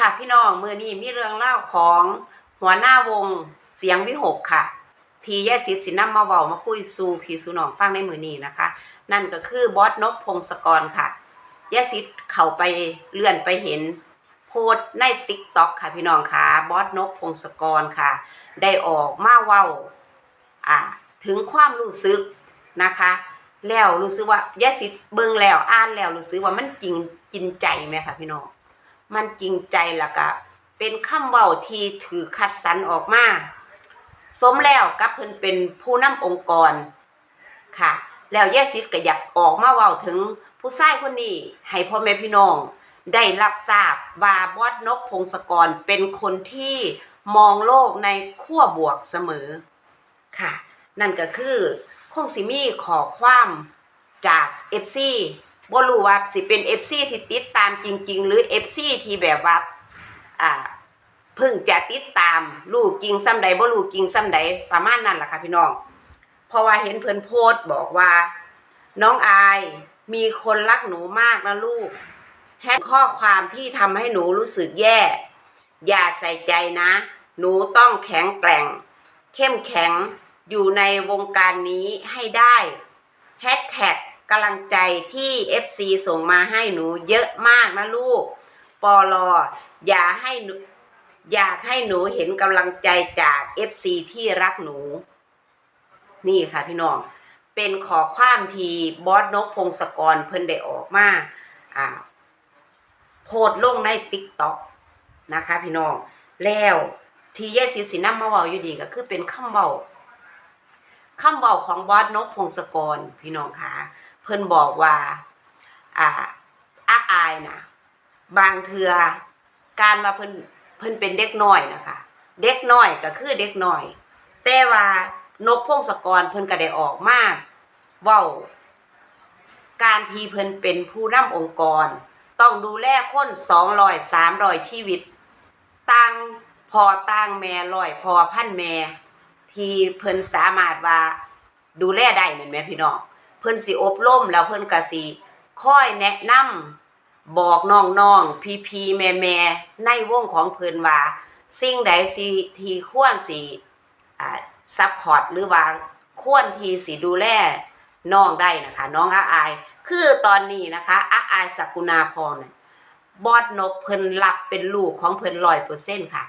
ค่ะพี่น้องมือนี้มีเรื่องเล่าของหัวหน้าวงเสียงวิหกค่ะ ทีแยสิทธิ์สินำมาเว้ามาคุยสู่พี่สู่น้องฟังในมือนี้นะคะ นั่นก็คือบอสนกพงศกรค่ะแยสิทธิ์เข้าไปเลื่อนไปเห็น โพสในติ๊กต็อกค่ะพี่น้องค่ะบอสนกพงศกรค่ะ ได้ออกมาเว้าอ่าถึงความรู้สึกนะคะแล้วรู้สึกว่าแยสิทธิ์เบิ่งแล้วอ่านแล้วรู้สึกว่ามันจริงกินใจไหมค่ะพี่น้อง มันจริงใจแล้วก็เป็นคำเว้าที่ถือคัดสรรออกมาสมแล้วกับเพิ่นเป็นผู้นำองค์กรค่ะ แล้วแย่ซิดก็อยากออกมาเว้าถึงผู้ชายคนนี้ให้พ่อแม่พี่น้อง ได้รับทราบว่าบอสนกพงศกรเป็นคนที่มองโลกในขั้วบวกเสมอค่ะ นั่นก็คือคงสิมีขอความจาก FC บ่รู้ว่าสิเป็น FC ที่ติดตามจริง ๆ หรือ FC ที่แบบว่าอ่าเพิ่งจะติดตามรู้จริงซ้ำใดบ่รู้จริงซ้ำใดประมาณนั้นล่ะค่ะพี่น้องเพราะว่าเห็นเพิ่นโพสต์บอกว่า น้องอายมีคนรักหนูมากนะลูกแฮชข้อความที่ทำให้หนูรู้สึกแย่ อย่าใส่ใจนะ หนูต้องแข็งแกร่ง เข้มแข็งอยู่ในวงการนี้ให้ได้แฮชแท็ก กำลังใจที่ FC ส่งมาให้หนูเยอะมากนะลูก ปอลออย่าให้หนูอยากให้หนูเห็นกำลังใจจาก FC ที่รักหนู นี่ค่ะพี่น้อง เป็นขอความทีบอสนกพงศกรเพิ่นได้ออกมาอ่าโพสลงในติ๊กต็อกนะคะพี่น้อง แล้วที่เยสิสินำมาเว้าอยู่ดีก็คือเป็นคำเว้าคำเว้าของบอสนกพงศกรพี่น้องค่ะ พิ่นบอกว่าอ่าอาอายนะบางเทือการมาเพิ่นเพิ่นเป็นเด็กน้อยนะคะ เด็กน้อยก็คือเด็กน้อย แต่ว่านกพงศกรเพิ่นก็ได้ออกมาเว้า การที่เพิ่นเป็นผู้นำองค์กร ต้องดูแลคนสองร้อยสามร้อยชีวิตตั้งพอตั้งแม่ร้อยพอพันแม่ที่เพิ่นสามารถว่าดูแลได้นั่นแหมพี่น้อง เพิ่อนสิอบรมแล้วเพิ่อนก็สิคอยแนะนำบอกน้องๆพี่ๆแม่ๆในวงของเพิ่นว่า สิ่งใดสิที่ควรสิอ่าซัพพอร์ตหรือว่าควรที่สิดูแลน้องได้นะคะ น้องอาอาย คือตอนนี้นะคะอาอายสกุณาพรนบอดนกเพิ่นรับเป็นลูกของเพิ่นร้อยเปอร์เซ็นค่ะ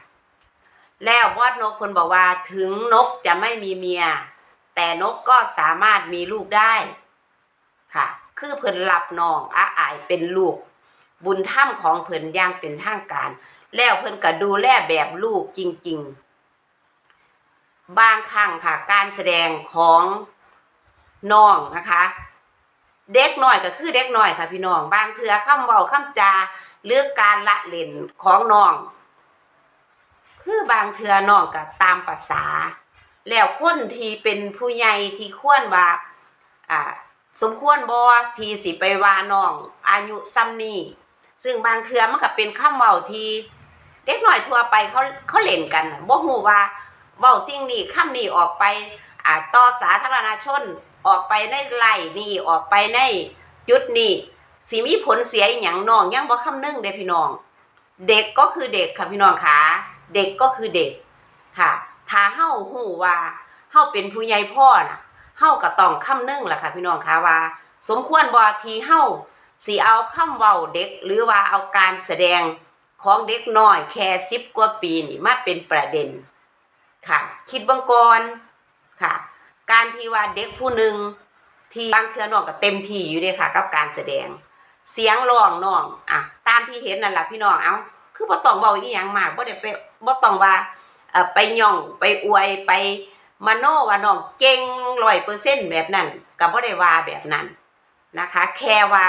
แล้วบอดนกเพิ่นบอกว่าถึงนกจะไม่มีเมีย แต่นกก็สามารถมีลูกได้ ค่ะ คือเพิ่นรับน้องอาอายเป็นลูก บุญธรรมของเพิ่นย่างเป็นทางการ แล้วเพิ่นก็ดูแลแบบลูกจริง ๆ บางครั้งค่ะ การแสดงของน้องนะคะ เด็กน้อยก็คือเด็กน้อยค่ะ พี่น้อง บางเทื่อคำเว้าคำจาหรือการละเล่นของน้อง คือบางเทื่อน้องก็ตามภาษาแล้วคนที่เป็นผู้ใหญ่ที่ควรว่า อ่า สมควรบ่ที่สิไปว่าน้องอายุซ้ำนี้ซึ่งบางเทื่อมันก็เป็นคำเว้าทีเด็กหน้อยทั่วไปเขาเขาเล่นกันบ่ฮู้ว่าเวาสิ่งนี้คำนี้ออกไปอ่าต่อสาธารณชนออกไปในไร่นี่ออกไปในจุดนี้สิมีผลเสียอย่างน้องยังบ่คำนึงเด้พี่น้อง เด็กก็คือเด็กค่ะพี่น้องค่ะเด็กก็คือเด็กค่ะถ้าเฮาฮู้ว่าเฮาเป็นผู้ใหญ่พ่อน่ะ เฮาก็ต้องคำนึงล่ะค่ะพี่น้องคะว่า สมควรบ่ที่เฮาสิเอาคำเว้าเด็ก หรือว่าเอาการแสดงของเด็กน้อยแค่10กว่าปีนี่มาเป็นประเด็นค่ะ คิดบังกอนค่ะ การที่ว่าเด็กผู้หนึ่งที่บางเทื่อน้องก็เต็มที่อยู่เด้ค่ะ กับการแสดง เสียงร้องน้องอะตามที่เห็นนั่นแหละพี่น้องเอ้าคือบ่ต้องเว้าอีหยังมากบ่ได้ไปบ่ต้องว่าเอ่อไปย่องไปอวยไป มโนว่าน้องเก่ง100%แบบนั้นก็บ่ได้ว่าแบบนั้นนะคะ แค่ว่า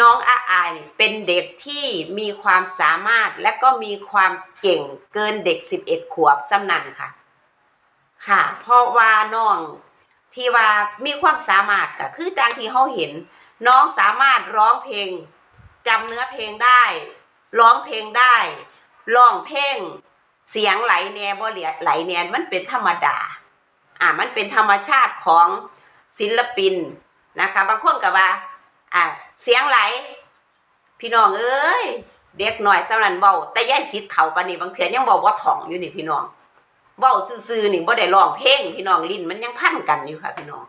น้องอาอายนี่เป็นเด็กที่มีความสามารถและก็มีความเก่งเกินเด็ก11ขวบซ้ำนันค่ะ ค่ะ เพราะว่าน้องที่ว่ามีความสามารถก็คือจังที่เขาเห็น น้องสามารถร้องเพลงจำเนื้อเพลงได้ ร้องเพลงได้ร้องเพลงเสียงไหลแนบ่เหลียไหลแนนมันเป็นธรรมดา อ่ามันเป็นธรรมชาติของศิลปินนะคะ บางคนก็ว่า อ่า เสียงไหล พี่น้องเอ้ยเด็กหน้อยสำนันเว้าแต่ยายสิทธิ์เขาปานนี้บางเทื่อยังบอกว่าถ่องอยู่นี่พี่น้องเว้าซื่อๆนี่บ่ได้ร้องเพลงพี่น้องลิ้นมันยังพันกันอยู่ค่ะ พี่น้อง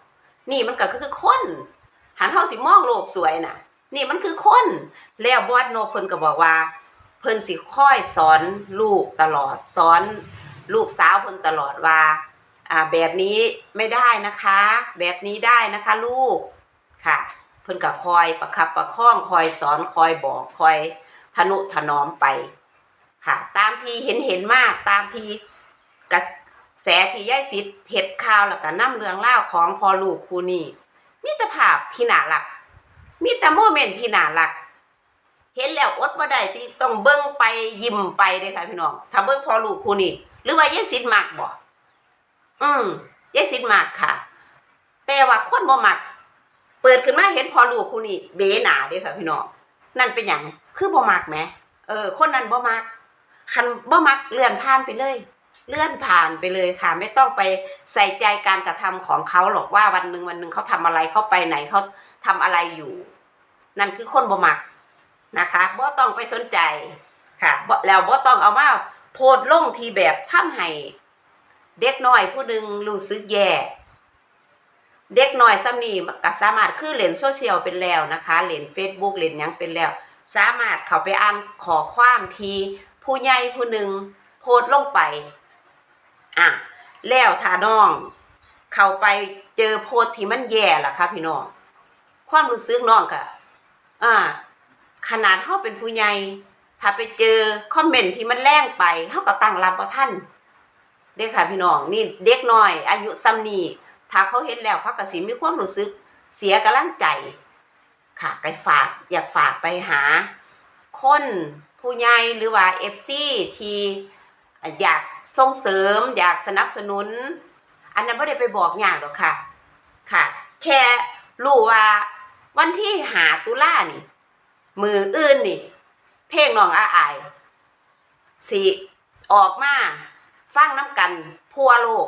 นี่มันก็คือคนหันเฮาสิมองโลกสวยน่ะ นี่มันคือคนแล้วบอสโนเพิ่นก็บอกว่า เพิ่นสิคอยสอนลูกตลอด สอนลูกสาวเพิ่นตลอดว่า อ่าแบบนี้ไม่ได้นะคะ แบบนี้ได้นะคะลูกค่ะ เพิ่นก็คอยประคับประคองคอยสอนคอยบอกคอยทนุถนอมไป ค่ะ ตามที่เห็นเห็นมากตามที่กระแสที่ยายสิทธิ์เห็ดข่าวแล้วก็นำเรื่องเล่าของพอลูกคูนี้มีแต่ภาพที่น่ารัก มีแต่โมเมนต์ที่น่ารัก เห็นแล้วอดบ่ได้ที่ต้องเบิ่งไปยิ้มไปเด้อค่ะพี่น้องถ้าเบิ่งพอลูกคูนี้หรือว่ายายสิทธิ์มักบ่ อืมยายสิทธิ์มักค่ะ แต่ว่าคนบ่มัก เปิดขึ้นมาเห็นพอลูกคู่นี้เบหนาเด้อค่ะพี่น้องนั่นเป็นหยังคือบ่มักแหมเออ คนนั้นบ่มักคันบ่มักเลื่อนผ่านไปเลย เลื่อนผ่านไปเลยค่ะ ไม่ต้องไปใส่ใจการกระทำของเขาหรอกว่าวันหนึ่งวันหนึ่งเขาทำอะไรเขาไปไหนเขาทำอะไรอยู่ นั่นคือคนบ่มักนะคะบ่ต้องไปสนใจค่ะแล้วบ่ต้องเอามาโพดลงที่แบบทำให้ เด็กน้อยผู้หนึ่งรู้สึกแย่เด็กน้อยซ้ำนี่ก็สามารถคือเล่นโซเชียลเป็นแล้วนะคะเล่น Facebook เล่นหยังเป็นแล้ว สามารถเข้าไปอ่านขอความทีผู้ใหญ่ผู้หนึ่งโพสลงไปอะแล้วถ้าน้อง เข้าไปเจอโพสที่มันแย่ล่ะค่ะพี่น้องความรู้สึกน้องก็อ่าขนาดเฮาเป็นผู้ใหญ่ถ้าไปเจอคอมเมนต์ที่มันแรงไปเฮาก็ตั้งรับบ่ทัน เด้อค่ะพี่น้องนี่เด็กน้อย อายุซ้ำนี้ถ้าเขาเห็นแล้วเขาก็สิมีความรู้สึก เสียกำลังใจ ค่ะก็ฝากอยากฝากไปหา คนผู้ใหญ่หรือว่า FC ที่อยากส่งเสริม อยากสนับสนุน อันนั้นไม่ได้ไปบอกอย่างหรอกค่ะ ค่ะ แค่รู้ว่าวันที่หาตุลานี่ มืออื่นนี่ เพลงน้องอาอายสิออกมา ฟังน้ำกันทั่วโลก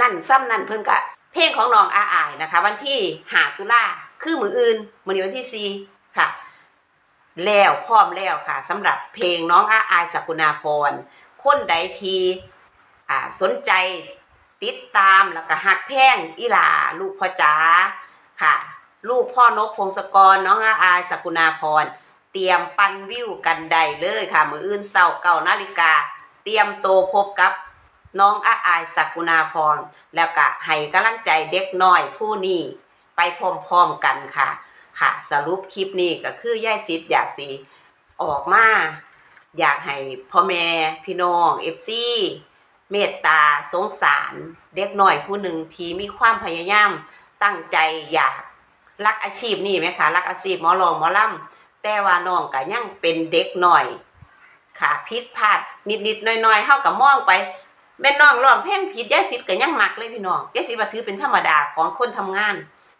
นั่นซ้ำนั่นเพิ่นกะเพลงของน้องอาอายนะคะ วันที่หาตุลาคือมืออื่นมือนี้วันที่สี่ค่ะ แล้วพร้อมแล้วค่ะสำหรับเพลงน้องอาอายสกุณาพรคนใดทีอ่าสนใจติดตามแล้วก็หักแพงอีหลาลูกพ่อจ๋าค่ะ ลูกพ่อนกพงศกรน้องอาอายสกุณาพรเตรียมปันวิวกันได้เลยค่ะ มืออื่นเศร้าเก่านาฬิกา เตรียมโตพบกับน้องอาอายสักุณาพร แล้วก็ให้กำลังใจเด็กน้อยผู้นี้ไปพร้อมๆกันค่ะ ค่ะสรุปคลิปนี้ก็คือย่ายซิดอยากสิออกมา อยากให้พ่อแม่พี่น้องเอฟซีเมตตาสงสาร เด็กน้อยผู้หนึ่งที่มีความพยายามตั้งใจอยากรักอาชีพนี่ไหมคะรักอาชีพหมอลองหมอลำแต่ว่าน้องก็ยังเป็นเด็กน้อย ค่ะผิดพลาดนิดๆหน้อยๆเฮาก็มองไปแม่น้องร้องเพลงผิดยายสิทธิ์ก็ยังมักเลยพี่น้องยายสิทธิ์ว่าถือเป็นธรรมดาของคนทำงาน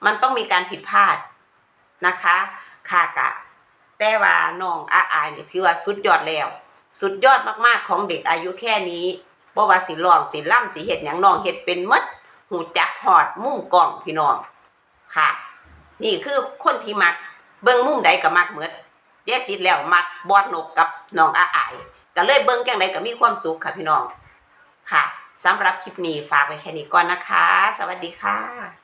มันต้องมีการผิดพลาดนะคะค่ะกะ แต่ว่าน้องอาอายนี่ถือว่าสุดยอดแล้ว สุดยอดมากๆของเด็กอายุแค่นี้บ่ว่าสิร้องสิล่ำสิเฮ็ดหยังน้องเฮ็ดเป็นมดหูจักหอดมุมกล้องพี่น้องค่ะ นี่คือคนที่มักเบิ่งมุ่มใดก็มักหมด แย่สิทธิ์แล้วมักบอดนกกับน้องอาอายก็เลยเบิ่งแกงไดก็มีความสุขค่ะพี่น้องค่ะสำหรับคลิปนี้ฝากไว้แค่นี้ก่อนนะคะ สวัสดีค่ะ